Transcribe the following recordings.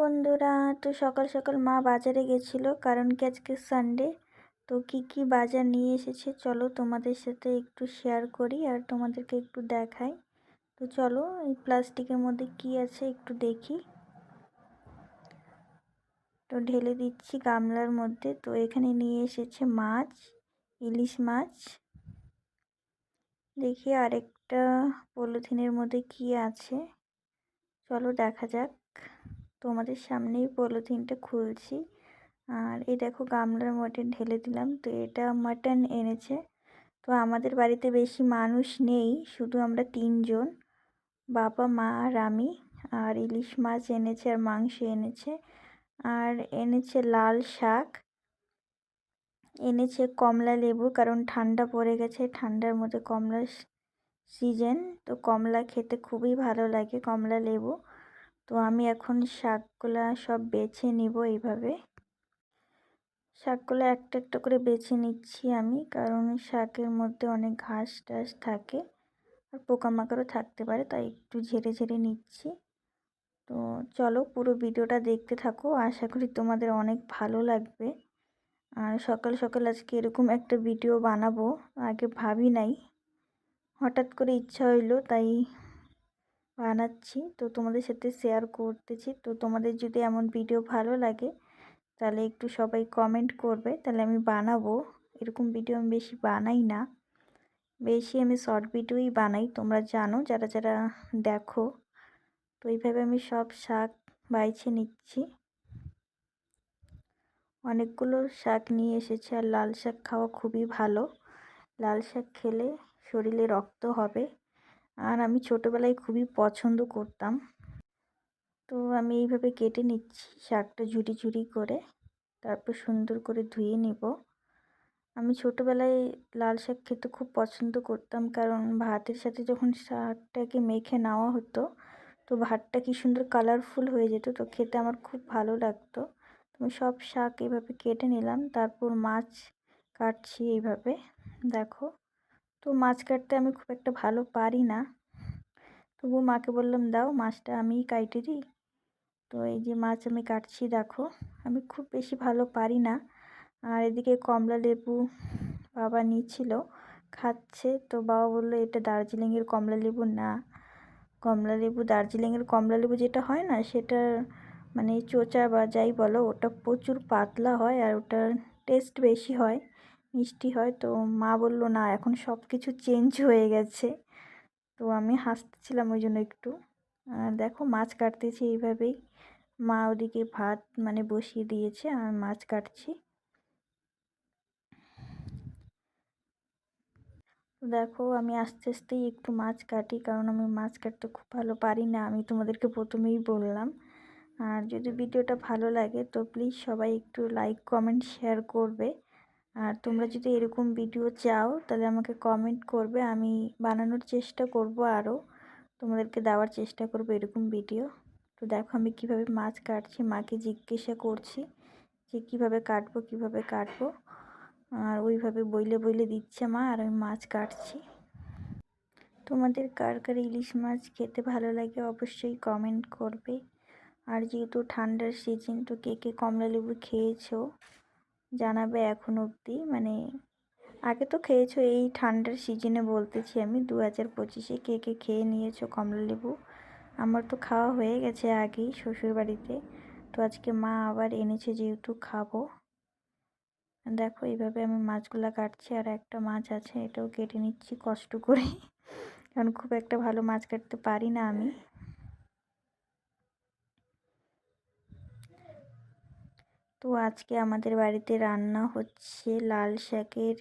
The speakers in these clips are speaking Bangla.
বন্ধুরা? তো সকাল সকাল মা বাজারে গেছিল, কারণ কি আজকে সানডে তো কি কি বাজার নিয়ে এসেছে? চলো তোমাদের সাথে একটু শেয়ার করি আর তোমাদেরকে একটু দেখাই। তো চলো, এই প্লাস্টিকের মধ্যে কি আছে একটু দেখি। তো ঢেলে দিচ্ছি গামলার মধ্যে। তো এখানে নিয়ে এসেছে মাছ, ইলিশ মাছ। দেখি আরেকটা পলিথিনের মধ্যে কি আছে। চলো দেখা যাক। তোমাদের সামনেই পলিথিনটা খুলছি। আর এই দেখো গামলার মধ্যে ঢেলে দিলাম। তো এটা মাটন এনেছে। তো আমাদের বাড়িতে বেশি মানুষ নেই, শুধু আমরা তিনজন, বাবা, মা আর আমি। আর ইলিশ মাছ এনেছে আর মাংস এনেছে। আর এনেছে লাল শাক, এনেছে কমলা লেবু, কারণ ঠান্ডা পড়ে গেছে, ঠান্ডার মধ্যে কমলা সিজন তো কমলা খেতে খুবই ভালো লাগে, কমলা লেবু। তো আমি এখন শাকগুলা সব বেছে নিব এইভাবে। শাকগুলো একটা একটা করে বেছে নিচ্ছি আমি, কারণ শাকের মধ্যে অনেক ঘাস টাস থাকে আর পোকামাকড়ও থাকতে পারে, তাই একটু ঝেড়ে ঝেড়ে নিচ্ছি। তো চলো পুরো ভিডিওটা দেখতে থাকো, আশা করি তোমাদের অনেক ভালো লাগবে। আর সকাল সকাল আজকে এরকম একটা ভিডিও বানাবো, আগে ভাবি নাই। হঠাৎ করে ইচ্ছা হইল, তাই বানাচ্ছি। তো তোমাদের সাথে শেয়ার করতেছি। তো তোমাদের যদি এমন ভিডিও ভালো লাগে, তাহলে একটু সবাই কমেন্ট করবে। তাহলে আমি বানাবো। এরকম ভিডিও আমি বেশি বানাই না। বেশি আমি শর্ট ভিডিওই বানাই। তোমরা জানো, যারা যারা দেখো। তো এইভাবে আমি সব শাক বাইছে নিচ্ছি। অনেকগুলো শাক নিয়ে এসেছে। আর লাল শাক খাওয়া খুবই ভালো। লাল শাক খেলে শরীরে রক্ত হবে। আর আমি ছোটোবেলায় খুবই পছন্দ করতাম। তো আমি এইভাবে কেটে নিচ্ছি, শাকটা ঝুড়ি ঝুড়ি করে। তারপর সুন্দর করে ধুয়ে নিব। আমি ছোটোবেলায় লাল শাক খেতে খুব পছন্দ করতাম, কারণ ভাতের সাথে যখন শাকটাকে মেখে নেওয়া হতো, তো ভাতটা কি সুন্দর কালারফুল হয়ে যেত, তো খেতে আমার খুব ভালো লাগতো। আমি সব শাক এইভাবে কেটে নিলাম, তারপর মাছ কাটছি এইভাবে। দেখো তো মাছ কাটতে আমি খুব একটা ভালো পারি না। তবু মাকে বললাম, দাও মাছটা আমিই কাইটে দিই। তো এই যে মাছ আমি কাটছি, দেখো, আমি খুব বেশি ভালো পারি না। আর এদিকে কমলা লেবু বাবা নিচ্ছিল খাচ্ছে। তো বাবা বলল, এটা দার্জিলিংয়ের কমলা লেবু না। কমলা লেবু, দার্জিলিংয়ের কমলা লেবু যেটা হয় না, সেটা মানে চোচা বা যাই বলো, ওটা প্রচুর পাতলা হয় আর ওটার টেস্ট বেশি হয়। মিষ্টি হয় তো মা বলল, না, এখন সব কিছু চেঞ্জ হয়ে গেছে। তো আমি হাসতেছিলাম ওই জন্য একটু। দেখো মাছ কাটতেছি এইভাবেই। মা ওদিকে ভাত মানে বসিয়ে দিয়েছে, আর মাছ কাটছি। দেখো আমি আস্তে আস্তেই একটু মাছ কাটি, কারণ আমি মাছ কাটতে খুব ভালো পারি না, আমি তোমাদেরকে প্রথমেই বললাম। আর যদি ভিডিওটা ভালো লাগে তো প্লিজ সবাই একটু লাইক কমেন্ট শেয়ার করবে। আর তোমরা যদি এরকম ভিডিও চাও, তাহলে আমাকে কমেন্ট করবে, আমি বানানোর চেষ্টা করব আরও তোমাদেরকে দেওয়ার চেষ্টা করব এরকম ভিডিও তো দেখো আমি কীভাবে মাছ কাটছি, মাকে জিজ্ঞাসা করছি যে কীভাবে কাটবো কীভাবে কাটবো। আর ওইভাবে বইলে বইলে দিচ্ছে মা, আর আমি মাছ কাটছি। তোমাদের কার কার ইলিশ মাছ খেতে ভালো লাগে অবশ্যই কমেন্ট করবে। আর যেহেতু ঠান্ডার সিজন তো কে কে কমলা লেবু খেয়েছো? জানাবে এখন অবধি। মানে আগে তো খেয়েছো, এই ঠান্ডার সিজনে বলতেছি আমি দু হাজার পঁচিশে কে কে খেয়ে নিয়েছো কমলা লেবু? আমার তো খাওয়া হয়ে গেছে আগেই শ্বশুর বাড়িতে তো আজকে মা আবার এনেছে যেহেতু খাব। দেখো এইভাবে আমি মাছগুলো কাটছি, আর একটা মাছ আছে, এটাও কেটে নিচ্ছি কষ্ট করে। কারণ খুব একটা ভালো মাছ কাটতে পারি না আমি। তো আজকে আমাদের বাড়িতে রান্না হচ্ছে লাল শাকের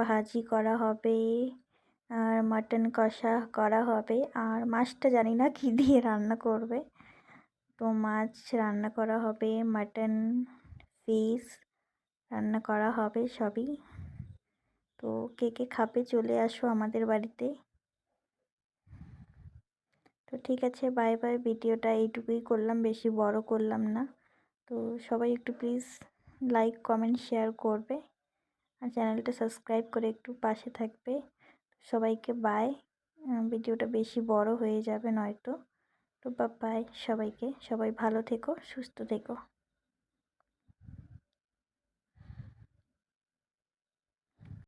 ভাজি করা হবে, আর মাটন কষা করা হবে, আর মাছটা জানি না কী দিয়ে রান্না করবে। তো মাছ রান্না করা হবে, মাটন ফিস রান্না করা হবে সবই। তো কে কে খাবে চলে আসো আমাদের বাড়িতে। তো ঠিক আছে বাই বাই ভিডিওটা এইটুকুই করলাম, বেশি বড় করলাম না। তো সবাই একটু প্লিজ লাইক কমেন্ট শেয়ার করবে। আর চ্যানেলটা সাবস্ক্রাইব করে একটু পাশে থাকবে। সবাইকে বাই ভিডিওটা বেশি বড় হয়ে যাবে নয়তো। তো বা বাই সবাইকে। সবাই ভালো থেকো, সুস্থ থেকো।